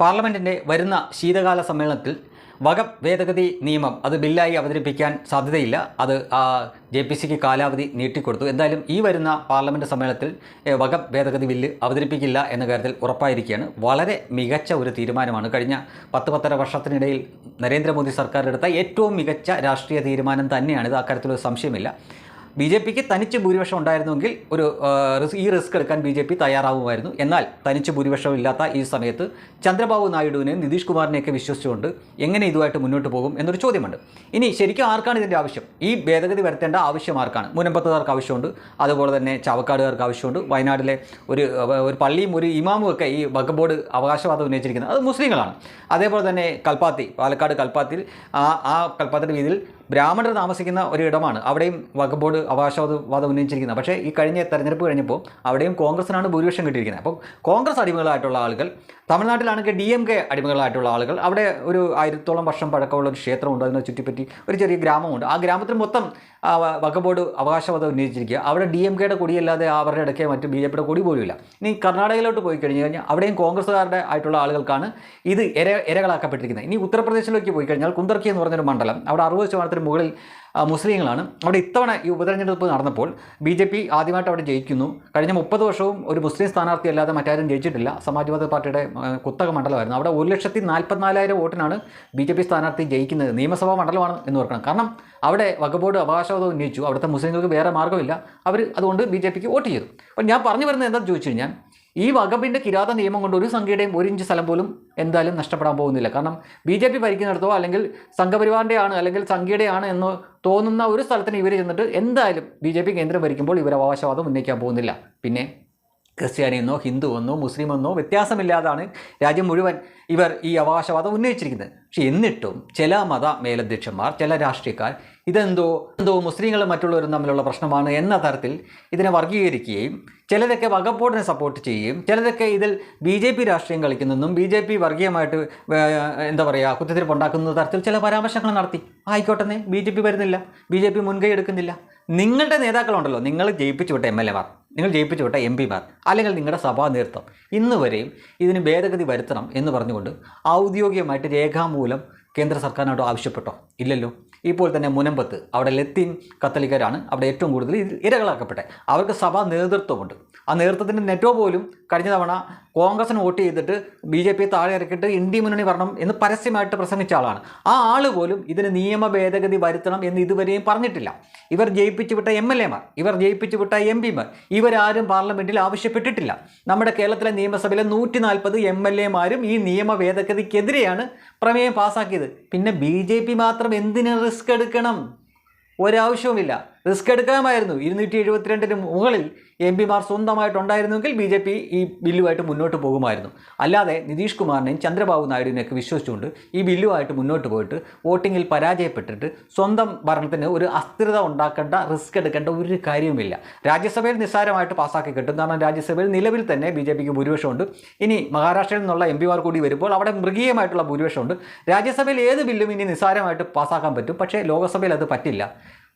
പാർലമെന്റിന്റെ വരുന്ന ശീതകാല സമ്മേളനത്തിൽ വകം ഭേദഗതി നിയമം അത് ബില്ലായി അവതരിപ്പിക്കാൻ സാധ്യതയില്ല. അത് ജെ പി സിക്ക് കാലാവധി നീട്ടിക്കൊടുത്തു. എന്തായാലും ഈ വരുന്ന പാർലമെന്റ് സമ്മേളനത്തിൽ വക ഭേദഗതി ബില്ല് അവതരിപ്പിക്കില്ല എന്ന കാര്യത്തിൽ ഉറപ്പായിരിക്കുകയാണ്. വളരെ മികച്ച ഒരു തീരുമാനമാണ്. കഴിഞ്ഞ പത്ത് പത്തര വർഷത്തിനിടയിൽ നരേന്ദ്രമോദി സർക്കാർ എടുത്ത ഏറ്റവും മികച്ച രാഷ്ട്രീയ തീരുമാനം തന്നെയാണ് തന്നെയാണിത് അക്കാര്യത്തിലൊരു സംശയമില്ല. ബി ജെ പിക്ക് തനിച്ച് ഭൂരിപക്ഷം ഉണ്ടായിരുന്നുവെങ്കിൽ ഒരു ഈ റിസ്ക് എടുക്കാൻ ബി ജെ പി തയ്യാറാവുമായിരുന്നു. എന്നാൽ തനിച്ച് ഭൂരിപക്ഷം ഇല്ലാത്ത ഈ സമയത്ത് ചന്ദ്രബാബു നായിഡുവിനെയും നിതീഷ് കുമാറിനെയൊക്കെ വിശ്വസിച്ചുകൊണ്ട് എങ്ങനെ ഇതുമായിട്ട് മുന്നോട്ട് പോകും എന്നൊരു ചോദ്യമുണ്ട്. ഇനി ശരിക്കും ആർക്കാണ് ഇതിന്റെ ആവശ്യം? ഈ ഭേദഗതി വരുത്തേണ്ട ആവശ്യം ആർക്കാണ്? മുനമ്പത്തുകാർക്ക് ആവശ്യമുണ്ട്. അതുപോലെ തന്നെ ചാവക്കാടുകാർക്ക് ആവശ്യമുണ്ട്. വയനാട്ടിലെ ഒരു ഒരു പള്ളിയും ഒരു ഇമാമും ഒക്കെ ഈ വഖഫ് ബോർഡ് അവകാശവാദം ഉന്നയിച്ചിരിക്കുന്നത് അത് മുസ്ലിങ്ങളാണ്. അതേപോലെ തന്നെ കൽപ്പാത്തി പാലക്കാട് കൽപ്പാത്തിയിൽ ആ ആ കൽപ്പാത്തിന്റെ വീതിയിൽ ബ്രാഹ്മണർ താമസിക്കുന്ന ഒരു ഇടമാണ് അവിടെയും വഖഫ് ബോർഡ് അവകാശവാദം ഉന്നയിച്ചിരിക്കുന്നത് പക്ഷേ ഈ കഴിഞ്ഞ തെരഞ്ഞെടുപ്പ് കഴിഞ്ഞപ്പോൾ അവിടെയും കോൺഗ്രസിനാണ് ഭൂരിപക്ഷം കിട്ടിയിരിക്കുന്നത്. അപ്പോൾ കോൺഗ്രസ് അടിമകളായിട്ടുള്ള ആളുകൾ തമിഴ്നാട്ടിലാണെങ്കിൽ ഡി എം കെ അടിമകളായിട്ടുള്ള ആളുകൾ അവിടെ ഒരു ആയിരത്തോളം വർഷം പഴക്കമുള്ള ഒരു ക്ഷേത്രമുണ്ട്. അതിനെ ചുറ്റിപ്പറ്റി ഒരു ചെറിയ ഗ്രാമമുണ്ട്. ആ ഗ്രാമത്തിൽ മൊത്തം വഖഫ് ബോർഡ് അവകാശവാദം ഉന്നയിച്ചിരിക്കുക. അവിടെ ഡി എം കെയുടെ കൊടിയല്ലാതെ അവരുടെ ഇടയ്ക്ക് മറ്റ് ബി ജെ പിയുടെ കൊടി പോലുമില്ല ഇനി കർണാടകയിലോട്ട് പോയി കഴിഞ്ഞ് കഴിഞ്ഞാൽ അവിടെയും കോൺഗ്രസ്സുകാരുടെ ആയിട്ടുള്ള ആളുകൾക്കാണ് ഇത് ഇര ഇരകളാക്കപ്പെട്ടിരിക്കുന്നത് ഇനി ഉത്തർപ്രദേശിലേക്ക് പോയി കഴിഞ്ഞാൽ കുന്തർക്കി എന്ന് പറഞ്ഞൊരു മണ്ഡലം അവിടെ അറുപത് ശതമാനത്തിന് മുകളിൽ മുസ്ലിങ്ങളാണ്. അവിടെ ഇത്തവണ ഈ ഉപതെരഞ്ഞെടുപ്പ് നടന്നപ്പോൾ ബി ജെ പി ആദ്യമായിട്ട് അവിടെ ജയിക്കുന്നു. കഴിഞ്ഞ മുപ്പത് വർഷവും ഒരു മുസ്ലിം സ്ഥാനാർത്ഥി അല്ലാതെ മറ്റാരും ജയിച്ചിട്ടില്ല. സമാജ്വാദി പാർട്ടിയുടെ കുത്തക മണ്ഡലമായിരുന്നു. അവിടെ ഒരു ലക്ഷത്തി നാൽപ്പത്തിനാലായിരം വോട്ടിനാണ് ബി ജെ പി സ്ഥാനാർത്ഥി ജയിക്കുന്നത്. നിയമസഭാ മണ്ഡലമാണ് എന്ന് ഓർക്കണം. കാരണം അവിടെ വഖഫ് ബോർഡ് അവകാശവാദം ഉന്നയിച്ചു. അവിടുത്തെ മുസ്ലിങ്ങൾക്ക് വേറെ മാർഗമില്ല. അവർ അതുകൊണ്ട് ബി ജെ പിക്ക് വോട്ട് ചെയ്തു. അപ്പോൾ ഞാൻ പറഞ്ഞു വരുന്നത് എന്താണെന്ന് ചോദിച്ചു കഴിഞ്ഞാൽ ഈ വകുപ്പിന്റെ കിരാത നിയമം കൊണ്ട് ഒരു സംഖ്യയുടെയും ഒരു ഇഞ്ച് സ്ഥലം പോലും എന്തായാലും നഷ്ടപ്പെടാൻ പോകുന്നില്ല. കാരണം ബി ജെ പി ഭരിക്കുന്നിടത്തോ അല്ലെങ്കിൽ സംഘപരിവാറിന്റെയാണ് അല്ലെങ്കിൽ സംഖ്യയുടെയാണ് എന്ന് തോന്നുന്ന ഒരു സ്ഥലത്തിന് ഇവർ ചെന്നിട്ട് എന്തായാലും ബി ജെ പി കേന്ദ്രം ഭരിക്കുമ്പോൾ ഇവർ അവകാശവാദം ഉന്നയിക്കാൻ പോകുന്നില്ല. പിന്നെ ക്രിസ്ത്യാനിയെന്നോ ഹിന്ദുവെന്നോ മുസ്ലിമെന്നോ വ്യത്യാസമില്ലാതാണ് രാജ്യം മുഴുവൻ ഇവർ ഈ അവകാശവാദം ഉന്നയിച്ചിരിക്കുന്നത്. പക്ഷെ എന്നിട്ടും ചില മത മേലധ്യക്ഷന്മാർ ചില രാഷ്ട്രീയക്കാർ ഇതെന്തോ എന്തോ മുസ്ലിങ്ങളും മറ്റുള്ളവരും തമ്മിലുള്ള പ്രശ്നമാണ് എന്ന തരത്തിൽ ഇതിനെ വർഗീകരിക്കുകയും ചിലതൊക്കെ വകപ്പോടിനെ സപ്പോർട്ട് ചെയ്യുകയും ചിലതൊക്കെ ഇതിൽ ബി ജെ പി രാഷ്ട്രീയം കളിക്കുന്നതെന്നും ബി ജെ പി വർഗീയമായിട്ട് എന്താ പറയുക കുത്തിത്തിരിപ്പ് ഉണ്ടാക്കുന്ന തരത്തിൽ ചില പരാമർശങ്ങൾ നടത്തി. ആയിക്കോട്ടെ ബി ജെ പി വരുന്നില്ല. ബി ജെ പി മുൻകൈ എടുക്കുന്നില്ല. നിങ്ങളുടെ നേതാക്കളുണ്ടല്ലോ നിങ്ങൾ ജയിപ്പിച്ചു വിട്ട എം എൽ എമാർ നിങ്ങൾ ജയിപ്പിച്ചു വിട്ട എം പിമാർ അല്ലെങ്കിൽ നിങ്ങളുടെ സഭാ നേതൃത്വം. ഇന്ന് വരെയും ഇതിന് ഭേദഗതി വരുത്തണം എന്ന് പറഞ്ഞുകൊണ്ട് ഔദ്യോഗികമായിട്ട് രേഖാമൂലം കേന്ദ്ര സർക്കാരിനോട് ആവശ്യപ്പെട്ടോ? ഇല്ലല്ലോ. ഇപ്പോൾ തന്നെ മുനമ്പത്ത് അവിടെ ലത്തീൻ കത്തലിക്കരാണ് അവിടെ ഏറ്റവും കൂടുതൽ ഇരകളാക്കപ്പെട്ടെ. അവർക്ക് സഭാ നേതൃത്വമുണ്ട്. ആ നേതൃത്വത്തിന്റെ നെറ്റോ പോലും കഴിഞ്ഞ തവണ കോൺഗ്രസിന് വോട്ട് ചെയ്തിട്ട് ബി ജെ പി താഴെ ഇറക്കിയിട്ട് ഇന്ത്യ മുന്നണി വരണം എന്ന് പരസ്യമായിട്ട് പ്രസംഗിച്ച ആളാണ്. ആ ആൾ പോലും ഇതിന് നിയമ ഭേദഗതി വരുത്തണം എന്ന് ഇതുവരെയും പറഞ്ഞിട്ടില്ല. ഇവർ ജയിപ്പിച്ചു വിട്ട എം എൽ എമാർ ഇവർ ജയിപ്പിച്ചു വിട്ട എം പിമാർ ഇവരാരും പാർലമെന്റിൽ ആവശ്യപ്പെട്ടിട്ടില്ല. നമ്മുടെ കേരളത്തിലെ നിയമസഭയിലെ നൂറ്റി നാൽപ്പത് എം എൽ എമാരും ഈ നിയമ ഭേദഗതിക്കെതിരെയാണ് പ്രമേയം പാസ്സാക്കിയത് പിന്നെ ബി ജെ പി മാത്രം എന്തിന് റിസ്ക് എടുക്കണം? ഒരാവശ്യവുമില്ല. റിസ്ക് എടുക്കാമായിരുന്നു. ഇരുന്നൂറ്റി എഴുപത്തിരണ്ടിന് മുകളിൽ എം പിമാർ സ്വന്തമായിട്ടുണ്ടായിരുന്നെങ്കിൽ ബി ജെ പി ഈ ബില്ലുമായിട്ട് മുന്നോട്ട് പോകുമായിരുന്നു. അല്ലാതെ നിതീഷ് കുമാറിനെയും ചന്ദ്രബാബു നായിഡുവിനെയൊക്കെ വിശ്വസിച്ചുകൊണ്ട് ഈ ബില്ലുമായിട്ട് മുന്നോട്ട് പോയിട്ട് വോട്ടിങ്ങിൽ പരാജയപ്പെട്ടിട്ട് സ്വന്തം ഭരണത്തിന് ഒരു അസ്ഥിരത ഉണ്ടാക്കേണ്ട റിസ്ക് എടുക്കേണ്ട ഒരു കാര്യവുമില്ല. രാജ്യസഭയിൽ നിസ്സാരമായിട്ട് പാസ്സാക്കി കിട്ടും. കാരണം രാജ്യസഭയിൽ നിലവിൽ തന്നെ ബി ജെ പിക്ക് ഭൂരിപക്ഷമുണ്ട്. ഇനി മഹാരാഷ്ട്രയിൽ നിന്നുള്ള എം പിമാർ കൂടി വരുമ്പോൾ അവിടെ മൃഗീയമായിട്ടുള്ള ഭൂരിപക്ഷമുണ്ട്. രാജ്യസഭയിൽ ഏത് ബില്ലും ഇനി നിസ്സാരമായിട്ട് പാസ്സാക്കാൻ പറ്റും? പക്ഷേ ലോകസഭയിൽ അത് പറ്റില്ല.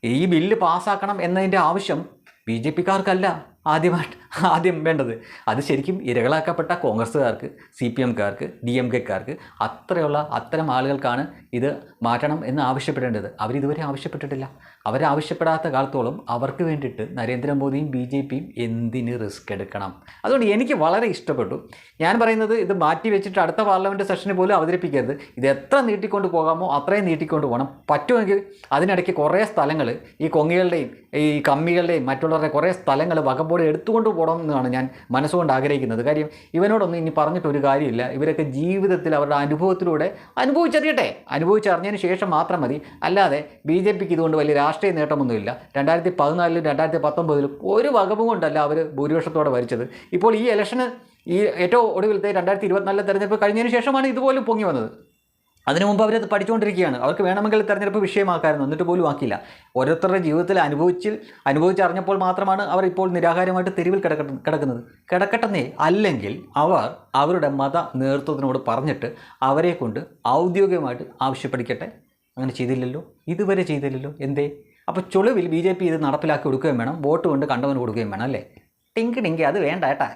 ഈ ബില്ല് പാസ്സാക്കണം എന്നതിന്റെ ആവശ്യം ബി ജെ പിക്കാർക്കല്ല. ആദ്യമായിട്ട് ആദ്യം വേണ്ടത്. അത് ശരിക്കും ഇരകളാക്കപ്പെട്ട കോൺഗ്രസ്സുകാർക്ക് സി പി എംകാർക്ക് ഡി എം കെക്കാർക്ക് അത്രയുള്ള അത്തരം ആളുകൾക്കാണ് ഇത് മാറ്റണം എന്ന് ആവശ്യപ്പെടേണ്ടത്. അവരിതുവരെ ആവശ്യപ്പെട്ടിട്ടില്ല. അവരാവശ്യപ്പെടാത്ത കാലത്തോളം അവർക്ക് വേണ്ടിയിട്ട് നരേന്ദ്രമോദിയും ബി ജെ പിയും എന്തിന് റിസ്ക് എടുക്കണം? അതുകൊണ്ട് എനിക്ക് വളരെ ഇഷ്ടപ്പെട്ടു. ഞാൻ പറയുന്നത് ഇത് മാറ്റി വെച്ചിട്ട് അടുത്ത പാർലമെന്റ് സെഷന് പോലും അവതരിപ്പിക്കരുത്. ഇത് എത്ര നീട്ടിക്കൊണ്ട് പോകാമോ അത്രയും നീട്ടിക്കൊണ്ട് പോകണം. പറ്റുമെങ്കിൽ അതിനിടയ്ക്ക് കുറേ സ്ഥലങ്ങൾ ഈ കൊങ്ങികളുടെയും ഈ കമ്മികളുടെയും മറ്റുള്ളവരുടെ കുറേ സ്ഥലങ്ങൾ വകബോർഡ് എടുത്തുകൊണ്ട് പോകണം എന്നാണ് ഞാൻ മനസ്സുകൊണ്ട് ആഗ്രഹിക്കുന്നത്. കാര്യം ഇവനോടൊന്നും ഇനി പറഞ്ഞിട്ട് ഒരു കാര്യമില്ല. ഇവരൊക്കെ ജീവിതത്തിൽ അവരുടെ അനുഭവത്തിലൂടെ അനുഭവിച്ചറിയട്ടെ. അനുഭവിച്ചറിഞ്ഞതിന് ശേഷം മാത്രം മതി. അല്ലാതെ ബി ജെ പിക്ക് ഇതുകൊണ്ട് വലിയ രാഷ്ട്രീയ നേട്ടമൊന്നുമില്ല. രണ്ടായിരത്തി പതിനാലിലും രണ്ടായിരത്തി പത്തൊമ്പതിലും ഒരു വകുപ്പും കൊണ്ടല്ല അവർ ഭൂരിപക്ഷത്തോടെ ഭരിച്ചത്. ഇപ്പോൾ ഈ ഇലക്ഷന് ഈ ഏറ്റവും ഒടുവിലത്തെ രണ്ടായിരത്തി ഇരുപത്തിനാലിലെ തെരഞ്ഞെടുപ്പ് കഴിഞ്ഞതിന് ശേഷമാണ് ഇതുപോലും പൊങ്ങി വന്നത്. അതിനു മുമ്പ് അവരത് പഠിച്ചുകൊണ്ടിരിക്കുകയാണ്. അവർക്ക് വേണമെങ്കിൽ തെരഞ്ഞെടുപ്പ് വിഷയമാക്കായിരുന്നു. എന്നിട്ട് പോലും ആക്കിയില്ല. ഓരോരുത്തരുടെ ജീവിതത്തിൽ അനുഭവിച്ചിൽ അനുഭവിച്ചറിഞ്ഞപ്പോൾ മാത്രമാണ് അവർ ഇപ്പോൾ നിരാഹാരമായിട്ട് തെരുവിൽ കിടക്ക കിടക്കുന്നത്. കിടക്കട്ടെന്നേ അല്ലെങ്കിൽ അവർ അവരുടെ മത നേതൃത്വത്തിനോട് പറഞ്ഞിട്ട് അവരെ കൊണ്ട് ഔദ്യോഗികമായിട്ട് ആവശ്യപ്പെടിക്കട്ടെ. അങ്ങനെ ചെയ്തില്ലല്ലോ. ഇതുവരെ ചെയ്തില്ലല്ലോ. എന്തേ? അപ്പോൾ ചുളിവിൽ ബി ജെ പി ഇത് നടപ്പിലാക്കി കൊടുക്കുകയും വേണം. വോട്ട് കൊണ്ട് കണ്ടവന് കൊടുക്കുകയും വേണം അല്ലേ? ടിങ്ക് ടിങ്കി. അത് വേണ്ട ഏട്ടാ.